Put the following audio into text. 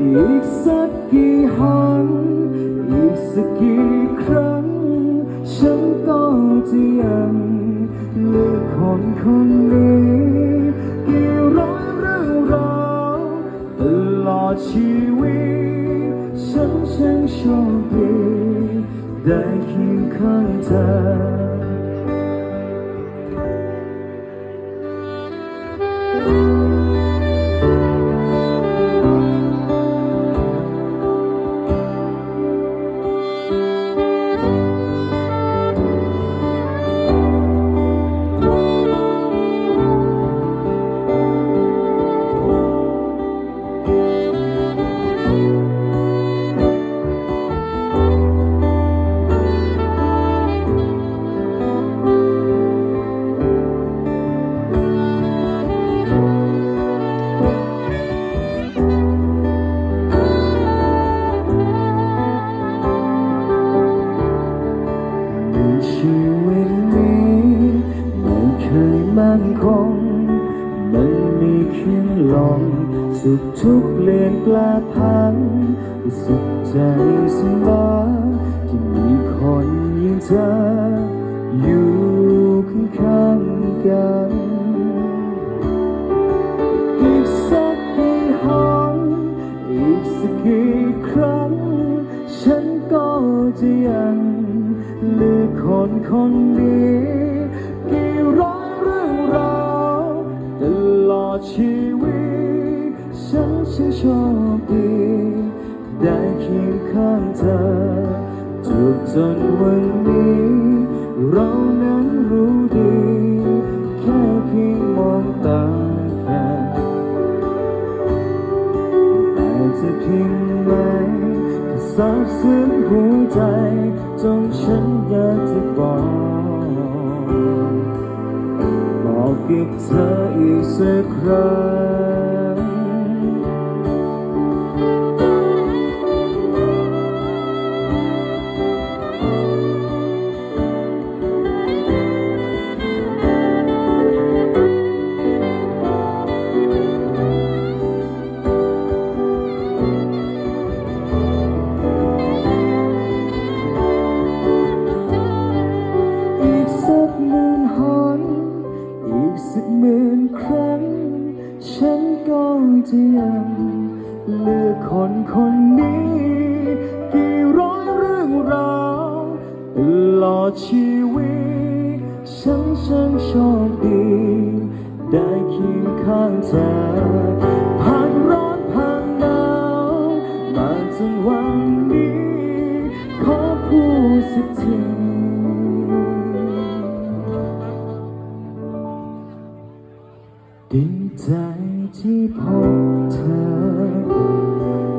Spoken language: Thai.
อีกสักกี่หนอีกสักกี่ครั้ง ฉันก็จะยังเลือกคนคนนี้กี่ร้อยเรื่องราวตลอดชีวิต ฉันช่างโชคดีได้เคียงข้างเธอ ง มันมีเพียงลมสุขทุกเลี่ยนแปลพันสุขใจเสมอที่มีคนอย่งเธออยู่ข้างๆกันอีกสักกี่หนอีกสักกี่ครั้ง ฉันก็จะยังเลือกคนคนนี้กี่ร้อย ดชีวิต ฉันช่างโชคดีได้เคียงข้างเธอจบจนวันนี้ เรานั้นรู้ดี แค่เพียงมองตากันแต่จะเพียงไหนก็ซาบซึ้งหัวใจจนฉันอยากจะบอก กับเธออีกสักครั้ง สิบหมื่นครั้ง ฉันก็จะยังเลือกคนคนนี้ กี่ร้อยเรื่องราวตลอดชีวิต ใจที่พบเธอ